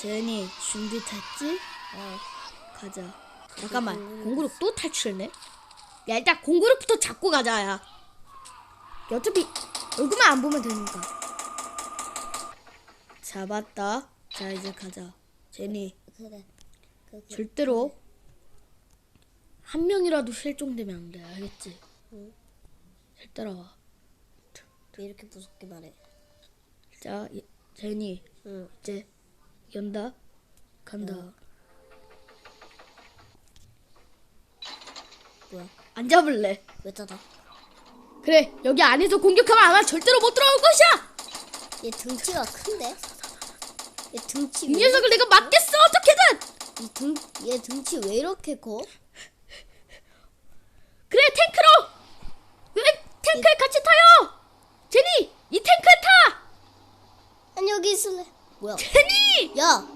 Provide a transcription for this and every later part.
제니 준비 됐지? 어. 가자. 잠깐만 공그룹 또 탈출했네. 야 일단 공그룹부터 잡고 가자 야. 야, 어차피 얼굴만 안 보면 되니까. 잡았다. 자 이제 가자. 제니 그래. 그, 절대로 한 명이라도 실종되면 안 돼. 알겠지? 응. 잘 따라와. 왜 이렇게 무섭게 말해? 자 이- 제니 응. 이제 연다. 간다. 뭐야? 안 잡을래. 왜 닫아? 그래 여기 안에서 공격하면 아마 절대로 못 들어올 것이야. 얘 등치가 큰데? 얘 등치 이 왜? 녀석을 내가 막겠어 어떻게든. 이 등, 얘 등치 왜 이렇게 커? 그래 탱크로. 그래 탱크에 같이 타요. 제니 이 탱크에 타. 아니 여기 있을래. 뭐야? 제니 야,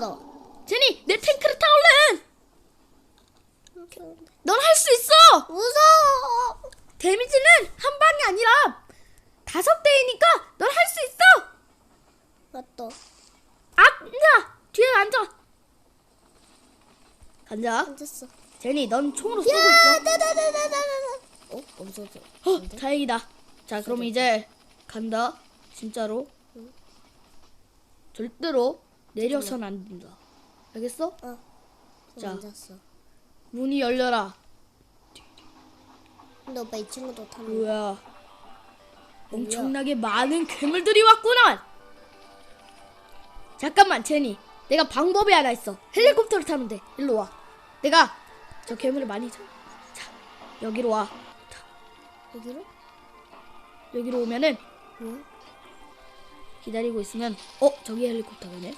닫아? 제니 내 탱크를 타 얼른. 넌 할 수 있어. 무서워. 데미지는 한 방이 아니라 다섯 대이니까 넌 할 수 있어. 맞다. 앉아 뒤에 앉아. 앉아. 앉았어. 제니 넌 총으로 쏘고 있어. 야, 다다다다다다. 어? 없어져. 어, 다행이다. 자, 그럼 이제 간다. 진짜로. 절대로 내려선 안 된다. 알겠어? 어. 자. 앉았어. 문이 열려라. 근데 오빠 이 친구도 타는 뭐야? 엄청나게 많은 괴물들이 왔구나. 잠깐만, 제니. 내가 방법이 하나 있어. 헬리콥터를 타면 돼. 일로 와. 내가 저 괴물을 많이 잡. 자, 여기로 와. 여기로? 여기로 오면은 왜? 기다리고 있으면 어 저기 헬리콥터네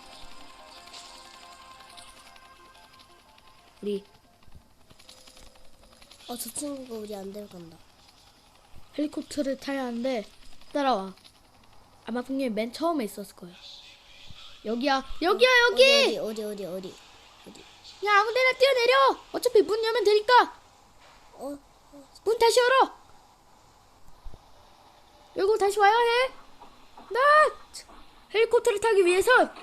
우리 어, 저 친구가 우리 안 데려간다. 헬리콥터를 타야 하는데 따라와. 아마 분명히 맨 처음에 있었을 거야 여기야. 여기야 여기! 어디, 어디, 어디, 어디, 어디. 야 아무데나 뛰어내려! 어차피 문 열면 되니까! 어, 문 다시 열어! 열고 다시 와야 해 나! 헬리콥터를 타기 위해선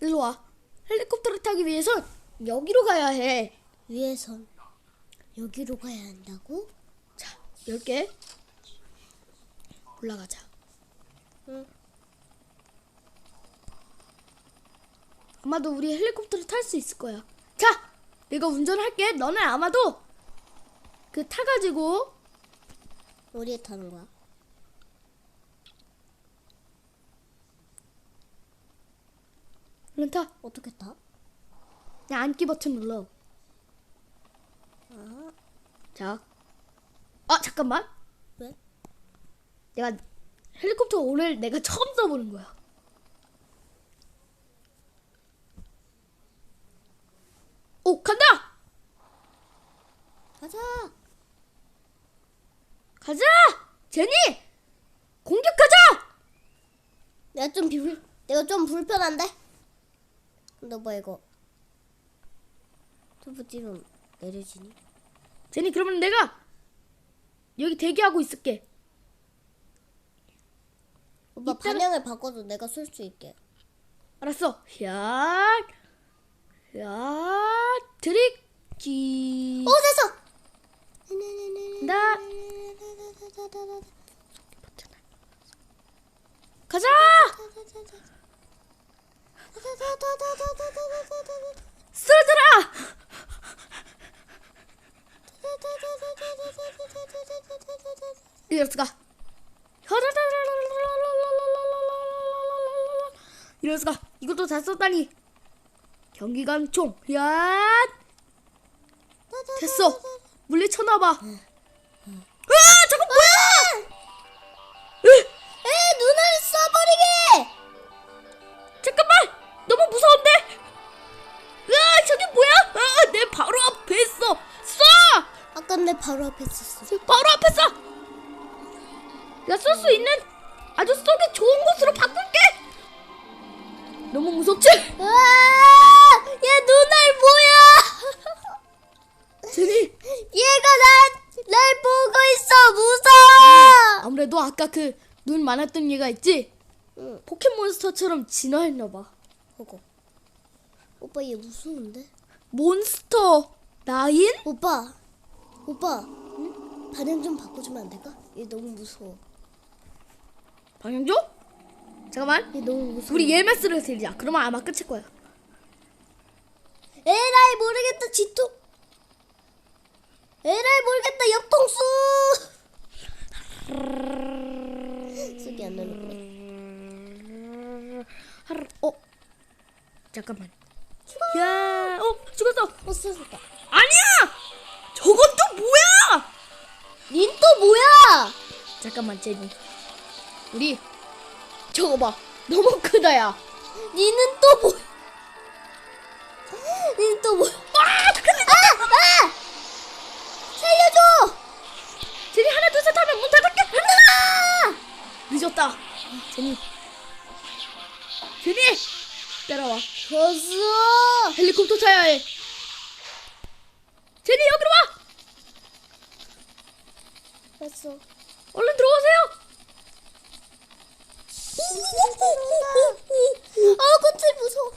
일로 와 헬리콥터를 타기 위해선 여기로 가야 해 위에선 여기로 가야 한다고? 자, 10개. 올라가자. 응. 아마도 우리 헬리콥터를 탈 수 있을 거야. 자, 내가 운전할게. 너는 아마도 그 타가지고 어디에 타는 거야? 얼른 타. 어떻게 타? 그냥 앉기 버튼 눌러. 아, 자. 아, 잠깐만. 왜? 내가 헬리콥터 오늘 내가 처음 써보는 거야. 오, 간다! 가자. 가자! 제니! 공격하자! 내가 좀 불, 내가 좀 불편한데? 너뭐 이거? 투부 뒤로 내려지니? 제니 그러면 내가 여기 대기하고 있을게. 오빠 이따가- 방향을 바꿔도 내가 쏠 수 있게. 알았어. 야, 야, 드리기. 오 됐어. 나 가자. 쓰러져라. 이럴수가. 이럴수가. 이것도 다 썼다니. 경기관 총. 야, 됐어. 물리쳐놔봐. 바로 앞에 있었어. 바로 앞에 쏴. 야, 쏠수 있는 아주 쏘기 좋은 곳으로 바꿀게. 너무 무섭지? 으아! 얘 눈알 뭐야? 제니, 얘가 날, 날 보고 있어. 무서워. 아무래도 아까 그 눈 많았던 얘가 있지? 응. 포켓몬스터처럼 진화했나봐. 보고. 오빠 얘 무서운데? 몬스터 나인? 오빠. 오빠. 응? 반응 좀 바꿔주면 안 될까? 얘 너무 무서워. 방향조? 잠깐만. 얘 너무 무서워. 우리 예매스를 들자. 그러면 아마 끝일 거야. 에라이 모르겠다 지토. 에라이 모르겠다 옆통수. 쓰기 안 나는 하루, 어? 잠깐만. 야, 어, 죽었어. 어 쓰었다. 뭐야? 잠깐만, 제니. 우리, 저거 봐. 너무 크다, 야. 니는 또 뭐? 니는 또 뭐? 아! 아! 아! 살려줘! 제니 하나, 둘, 셋 하면 문 닫을게. 하나! 늦었다. 제니. 제니! 따라와. 졌어. 헬리콥터 타야 해. 제니, 여기로 와! 됐어. 얼른 들어오세요! 아, 그치 무서워.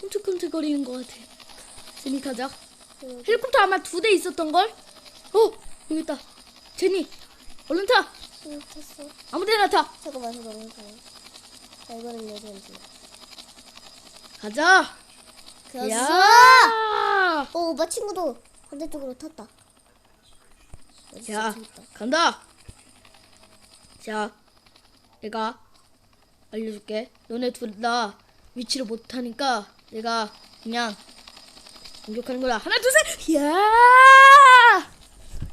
끔찍끔찍거리는 것 같아. 제니 가자. 헬리콥터 아마 두 대 있었던 걸. 어 여기 있다. 제니 얼른 타. 응, 됐어. 아무데나 타. 잠깐만, 잠깐만, 잠깐만. 자, 이거는 여기인지. 가자. 야. 어, 오빠 친구도 반대쪽으로 탔다. 자. 간다. 자 내가 알려줄게. 너네 둘 다 위치를 못하니까 내가 그냥 공격하는 거야. 하나 둘 셋. 야.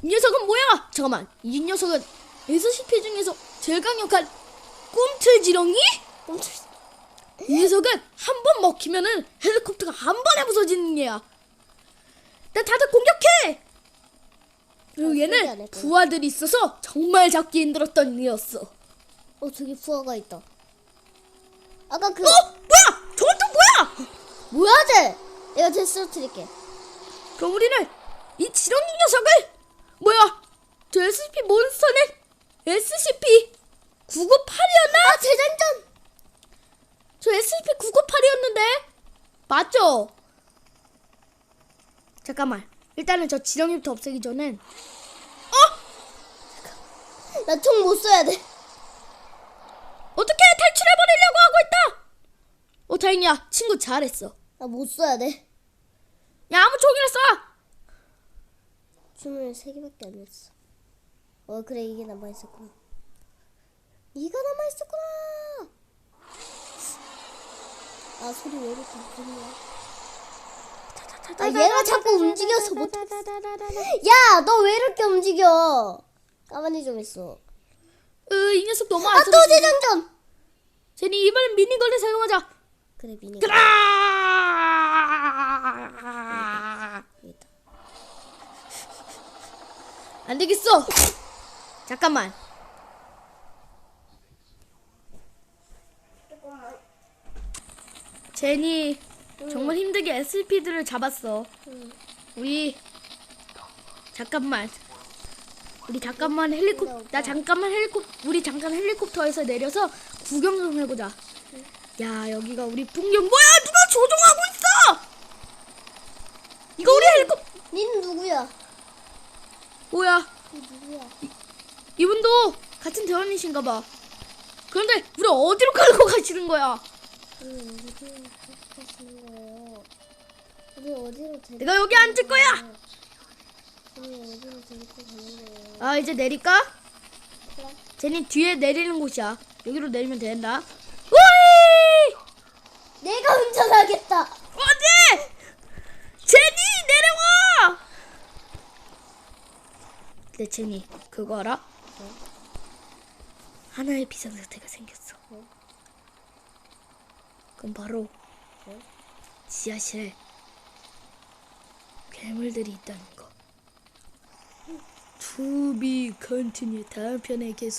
이 녀석은 뭐야? 잠깐만. 이 녀석은 SCP 중에서 제일 강력한 꿈틀지렁이? 이 녀석은 한 번 먹히면은 헬리콥터가 한 번에 부서지는 얘야. 나 다들 공격해. 그리고 어, 안 얘는. 부하들이 있어서 정말 잡기 힘들었던 애였어. 어 어, 저기 부하가 있다. 아까 그, 뭐야? 저건 또 뭐야? 뭐야, 쟤? 내가 쟤 쓰러뜨릴게. 그럼 우리는 이 지렁이 녀석을 뭐야? 저 SCP 몬스터는 SCP 998이었나? 아, 재장전! 저 SCP-998이었는데? 맞죠? 잠깐만. 일단은 저 지렁이부터 없애기 전엔 나총 못 써야 돼. 어떻게 탈출해버리려고 하고 있다! 어, 다행이야. 친구 잘했어. 나 못 써야 돼. 야, 아무 총이나 쏴! 춤을 세 개밖에 안 했어. 어, 그래, 이게 남아 있었구나. 이가 남아 있었구나! 아, 소리 왜 이렇게 들리냐? 아, 얘가 자꾸 움직여서 못. 야, 너 왜 이렇게 움직여? 가만히 좀 있어. 으, 이 녀석 너무 아, 안또 써. 재장전! 제니, 이번엔 미니건을 사용하자. 그래, 미니. 여기 있다. 안 되겠어. 잠깐만. 제니 정말 힘들게 SCP들을 잡았어. 응. 우리 잠깐만. 우리 잠깐만 헬리콥 나 잠깐만 헬리콥 우리 잠깐 헬리콥터에서 내려서 구경 좀 해보자. 야 여기가 우리 풍경 뭐야 누가 조종하고 있어? 이거 우리 헬리콥 니는 누구야? 뭐야? 니 누구야? 이분도 같은 대원이신가 봐. 그런데 우리 어디로 끌고 가시는 거야? 우리 어디로 가시는 거예요? 우리 어디로 데리고 내가 여기 앉을 거야. 우리 어디로 데리고 가는 거예요? 아 이제 내릴까? 그래. 제니 뒤에 내리는 곳이야. 여기로 내리면 된다. 우이! 내가 운전하겠다. 어디? 제니 내려와! 내 제니 그거 알아? 하나의 비상사태가 생겼어. 뭐? 그럼 바로 뭐? 지하실에 괴물들이 있다는 거. To be continue 다음 편에 계속.